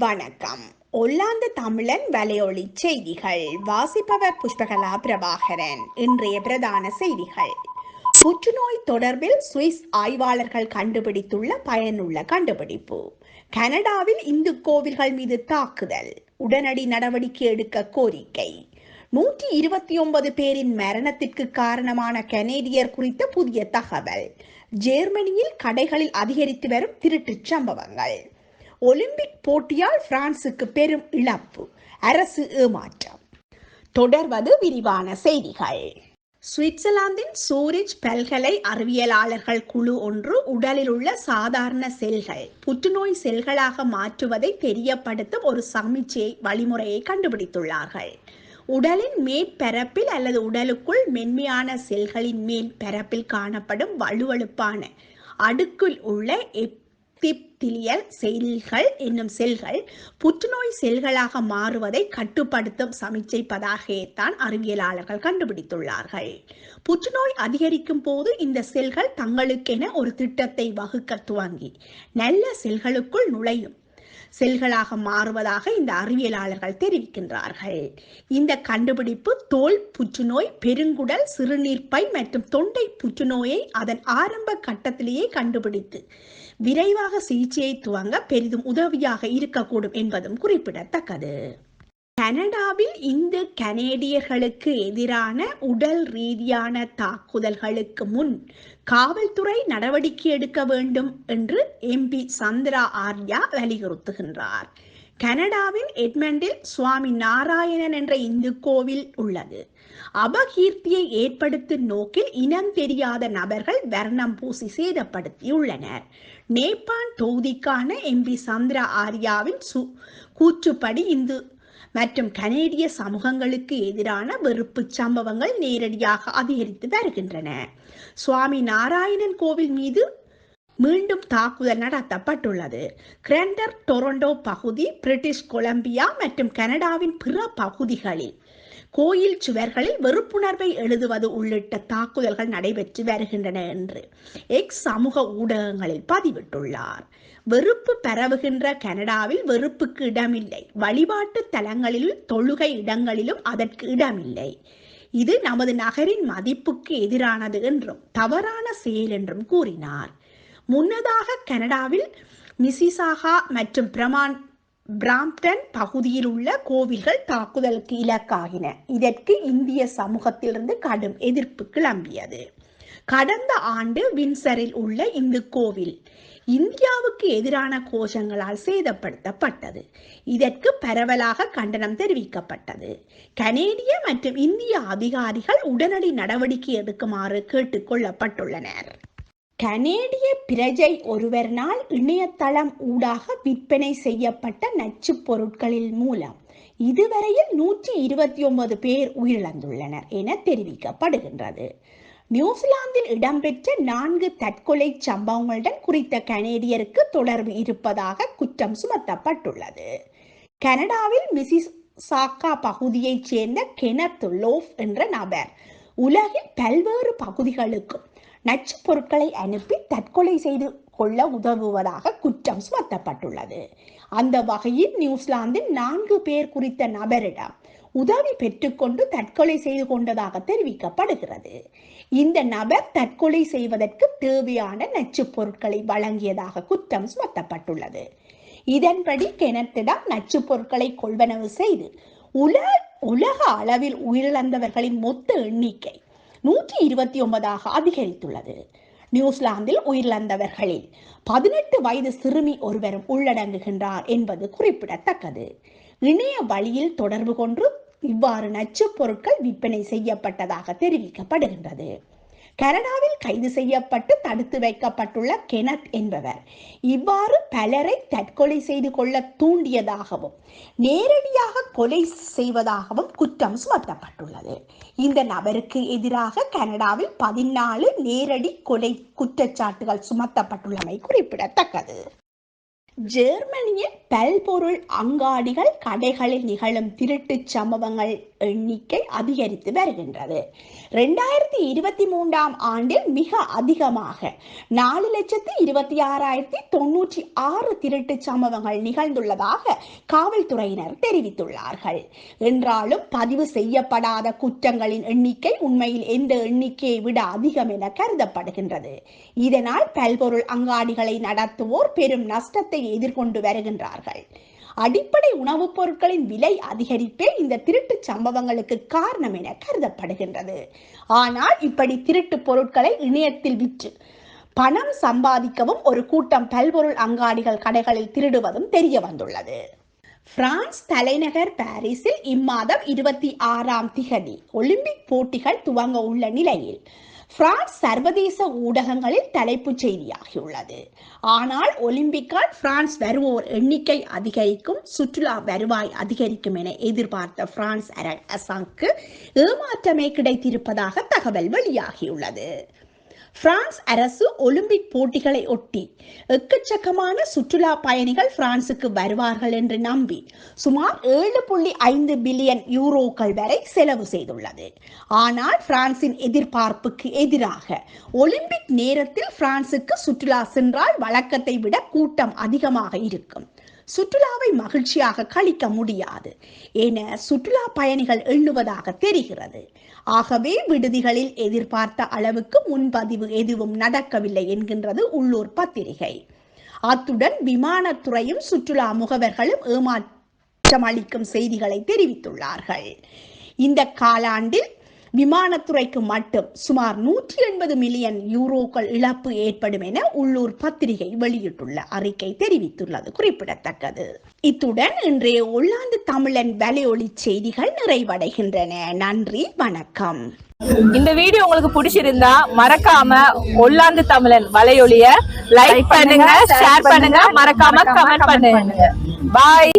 வணக்கம். ஒல்லாந்து தமிழன் வலையொலி செய்திகள். வாசிப்பவர் புஷ்பகலா பிரபாகரன். இன்றைய பிரதான செய்திகள். புற்றுநோய் தொடர்பில் சுவிஸ் ஆய்வாளர்கள் கண்டுபிடித்துள்ள பயனுள்ள கண்டுபிடிப்பு. கனடாவில் இந்து கோவில்கள் மீது தாக்குதல். உடனடி நடவடிக்கை எடுக்க கோரிக்கை. நூற்றி இருபத்தி ஒன்பது பேரின் மரணத்திற்கு காரணமான கனேடியர் குறித்த புதிய தகவல். ஜெர்மனியில் கடைகளில் அதிகரித்து வரும் திருட்டுச் சம்பவங்கள். ஒலிம்பிக் போட்டியால் பிரான்சுக்கு பெரும் இழப்பு. அரசு ஏமாற்றம். தொடர்வது விரிவான செய்திகள். சுவிட்சர்லாந்தின் சூரிச் பல்கலை அறிவியலாளர்கள் குழு ஒன்று உடலில் உள்ள சாதாரண செல்கள் புற்றுநோய் செல்களாக மாற்றுவதை தெரியப்படுத்தும் ஒரு சமிச்சை வழிமுறையை கண்டுபிடித்துள்ளார்கள். உடலின் மேற்பரப்பில் அல்லது உடலுக்குள் மென்மையான செல்களின் மேற்பரப்பில் காணப்படும் வலுவழுப்பான அடுக்குள் உள்ள திப்திலியல் செல்கள் என்னும் செல்கள் புற்றுநோய் செல்களாக மாறுவதை கட்டுப்படுத்தும் சமிச்சை பதாகையைத்தான் அறிவியலாளர்கள் கண்டுபிடித்துள்ளார்கள். புற்றுநோய் அதிகரிக்கும் போது இந்த செல்கள் தங்களுக்கென ஒரு திட்டத்தை வகுக்க துவங்கி நல்ல செல்களுக்குள் நுழையும் செல்களாக மாறுவதாக இந்த அறிவியலாளர்கள் தெரிவிக்கின்றார்கள். இந்த கண்டுபிடிப்பு தோல் புற்றுநோய் பெருங்குடல் சிறுநீர்ப்பை மற்றும் தொண்டை புற்றுநோயை அதன் ஆரம்ப கட்டத்திலேயே கண்டுபிடித்து விரைவாக சிகிச்சையை துவங்க பெரிதும் உதவியாக இருக்கக்கூடும் என்பதும் குறிப்பிடத்தக்கது. கனடாவில் இந்த கனேடியர்களுக்கு எதிரான உடல் ரீதியான தாக்குதல்களுக்கு முன் காவல்துறை நடவடிக்கை எடுக்க வேண்டும் என்று எம்பி சந்திரா ஆர்யா வலியுறுத்துகின்றார். கனடாவின் எட்மண்டில் சுவாமி நாராயணன் என்ற இந்து கோவில் உள்ளது. அபகீர்த்தியை ஏற்படுத்தும் நோக்கில் இனம் தெரியாத நபர்கள் வர்ணம் பூசி சேதப்படுத்தியுள்ளனர். நேபாள் தொகுதிக்கான எம்பி சந்திரா ஆர்யாவின் சு கூற்றுப்படி இந்து மற்றும் கனேடிய சமூகங்களுக்கு எதிரான வெறுப்பு சம்பவங்கள் நேரடியாக அதிகரித்து வருகின்றன. சுவாமி நாராயணன் கோவில் மீது மீண்டும் தாக்குதல் நடத்தப்பட்டுள்ளது. கிரண்டர் டொரண்டோ பகுதி பிரிட்டிஷ் கொலம்பியா மற்றும் கனடாவின் பிற பகுதிகளில். கோயில் சுவர்களில் வெறுப்புணர்வை எழுதுவது உள்ளிட்ட தாக்குதல்கள் நடைபெற்று வருகின்றன என்று எக்ஸ் சமூக ஊடகங்களில் பதிவிட்டுள்ளார். வெறுப்பு பரவுகின்ற கனடாவில் வெறுப்புக்கு இடமில்லை. வழிபாட்டு தலங்களிலும் தொழுகை இடங்களிலும் அதற்கு இடமில்லை. இது நமது நகரின் மதிப்புக்கு எதிரானது என்றும் தவறான செயல் என்றும் கூறினார். முன்னதாக கனடாவில் மிசிசாகா மற்றும் பிரமான் பிராம்டன் பகுதியில் உள்ள கோவில்கள் தாக்குதலுக்கு இலக்காகின இதற்கு இந்திய சமூகத்திலிருந்து கடும் எதிர்ப்பு கிளம்பியது. கடந்த ஆண்டு வின்சரில் உள்ள இந்து கோவில் இந்தியாவுக்கு எதிரான கோஷங்களால் சேதப்படுத்தப்பட்டது. இதற்கு பரவலாக கண்டனம் தெரிவிக்கப்பட்டது. கனேடிய மற்றும் இந்திய அதிகாரிகள் உடனடி நடவடிக்கை எடுக்குமாறு கேட்டுக்கொள்ளப்பட்டுள்ளனர் கனேடிய பிரஜை ஒருவர்னால் இணையதளம் ஊடாக விற்பனை செய்யப்பட்ட நச்சு பொருட்களின் மூலம் இதுவரையில் நூற்றி இருபத்தி ஒன்பது பேர் உயிரிழந்துள்ளனர் என தெரிவிக்கப்படுகின்றது. நியூசிலாந்தில் இடம்பெற்ற நான்கு தற்கொலை சம்பவங்களுடன் குறித்த கனேடியருக்கு தொடர்பு இருப்பதாக குற்றம் சுமத்தப்பட்டுள்ளது. கனடாவில் மிசிஸ் சாக்கா பகுதியைச் சேர்ந்த கெனத் லோஃப் என்ற நபர் உலகில் பல்வேறு பகுதிகளுக்கும் நச்சு பொருட்களை அனுப்பி தற்கொலை செய்து கொள்ள உதவுவதாக குற்றம் சுமத்தப்பட்டுள்ளது. அந்த வகையில் நியூசிலாந்தில் நான்கு பேர் குறித்த நபரிடம் உதவி பெற்றுக்கொண்டு தற்கொலை செய்து கொண்டதாக தெரிவிக்கப்படுகிறது. இந்த நபர் தற்கொலை செய்வதற்கு தேவையான நச்சு பொருட்களை வழங்கியதாக குற்றம் சுமத்தப்பட்டுள்ளது. இதன்படி கிணத்திடம் நச்சு பொருட்களை கொள்வனவு செய்து உலக உலக அளவில் உயிரிழந்தவர்களின் மொத்த எண்ணிக்கை நூற்றி இருபத்தி ஒன்பதாக அதிகரித்துள்ளது. நியூசிலாந்தில் உயிரிழந்தவர்களில் பதினெட்டு வயது சிறுமி ஒருவரும் உள்ளடங்குகின்றார் என்பது குறிப்பிடத்தக்கது. இணைய வழியில் தொடர்பு கொண்டு இவ்வாறு நச்சு பொருட்கள் விற்பனை செய்யப்பட்டதாக தெரிவிக்கப்படுகின்றது. கனடாவில் கைது செய்யப்பட்டு தடுத்து வைக்கப்பட்டுள்ள கெனத் என்பவர். இவ்வாறு பலரை தற்கொலை செய்து கொள்ள தூண்டியதாகவும் நேரடியாக கொலை செய்வதாகவும் குற்றம் சுமத்தப்பட்டுள்ளது. இந்த நபருக்கு எதிராக கனடாவில் பதினாலு நேரடி கொலை குற்றச்சாட்டுகள் சுமத்தப்பட்டுள்ளமை குறிப்பிடத்தக்கது. ஜெர்மனியில் பல்பொருள் அங்காடிகள் கடைகளில் நிகழும் திருட்டுச் சம்பவங்கள் எண்ணிக்கை அதிகரித்து வருகின்றது. ரெண்டாயிரத்தி இருபத்தி மூன்றாம் ஆண்டில் மிக அதிகமாக நாலு லட்சத்தி இருபத்தி ஆறாயிரத்தி தொன்னூற்றி ஆறு திருட்டு சம்பவங்கள் நிகழ்ந்துள்ளதாக காவல்துறையினர் தெரிவித்துள்ளார்கள். என்றாலும் பதிவு செய்யப்படாத குற்றங்களின் எண்ணிக்கை உண்மையில் எந்த எண்ணிக்கையை விட அதிகம் என கருதப்படுகின்றது. இதனால் பல்பொருள் அங்காடிகளை நடத்துவோர் பெரும் நஷ்டத்தை எதிர்கொண்டு வருகின்றார்கள். அடிப்படை உணவுப் பொருட்களின் விலை அதிகரிப்பே இந்த திருட்டு சம்பவங்களுக்கு காரணம் என கருதப்படுகின்றது. ஆனால் இப்படி திருட்டு பொருட்களை இணையத்தில் விற்று பணம் சம்பாதிக்கவும் ஒரு கூட்டம் பல்பொருள் அங்காடிகள் கடைகளில் திருடுவதும் தெரிய வந்துள்ளது. பிரான்ஸ் தலைநகர் பாரிஸில் இம்மாதம் இருபத்தி ஆறாம் திகதி ஒலிம்பிக் போட்டிகள் துவங்க உள்ள நிலையில் பிரான்ஸ் சர்வதேச ஊடகங்களில் தலைப்புச் செய்தியாகியுள்ளது. ஆனால் ஒலிம்பிக்கால் பிரான்ஸ் வருவோர் எண்ணிக்கை அதிகரிக்கும் சுற்றுலா வருவாய் அதிகரிக்கும் என எதிர்பார்த்த பிரான்ஸ் அரசாங்கு ஏமாற்றமே கிடைத்திருப்பதாக தகவல் வெளியாகியுள்ளது. பிரான்ஸ் அரசு ஒலிம்பிக் போட்டிகளை ஒட்டி எக்கச்சக்கமான சுற்றுலா பயணிகள் பிரான்சுக்கு வருவார்கள் என்று நம்பி சுமார் ஏழு புள்ளி ஐந்து பில்லியன் யூரோக்கள் வரை செலவு செய்துள்ளது. ஆனால் பிரான்சின் எதிர்பார்ப்புக்கு எதிராக ஒலிம்பிக் நேரத்தில் பிரான்சுக்கு சுற்றுலா சென்றால் வழக்கத்தை விட கூட்டம் அதிகமாக இருக்கும். சுற்றுலாவை மகிழ்ச்சியாக கழிக்க முடியாது. என சுற்றுலா பயணிகள் எண்ணுவதாக தெரிகிறது. ஆகவே விடுதிகளில் எதிர்பார்த்த அளவுக்கு முன்பதிவு எதுவும் நடக்கவில்லை என்கின்றது உள்ளூர் பத்திரிகை. அத்துடன் விமானத்துறையும் சுற்றுலா முகவர்களும் ஏமாற்றம் அளிக்கும் செய்திகளை தெரிவித்துள்ளார்கள். இந்த காலாண்டில் விமானத்துறைக்கு மட்டும் சுமார் நூற்றி எண்பது மில்லியன் யூரோக்கள் இழப்பு ஏற்படும் என உள்ளூர் பத்திரிகை வெளியிட்டுள்ள அறிக்கை தெரிவித்துள்ளது. குறிப்பிடத்தக்கது. இத்துடன் இன்றைய உள்ளாந்து தமிழன் வலையொலி செய்திகள் நிறைவடைகின்றன. நன்றி வணக்கம். இந்த வீடியோ உங்களுக்கு பிடிச்சிருந்தா மறக்காம ஒல்லாந்து தமிழன் வலையொலிய லைக் பண்ணுங்க ஷேர் பண்ணுங்க மறக்காம கமெண்ட் பண்ணுங்க. பாய்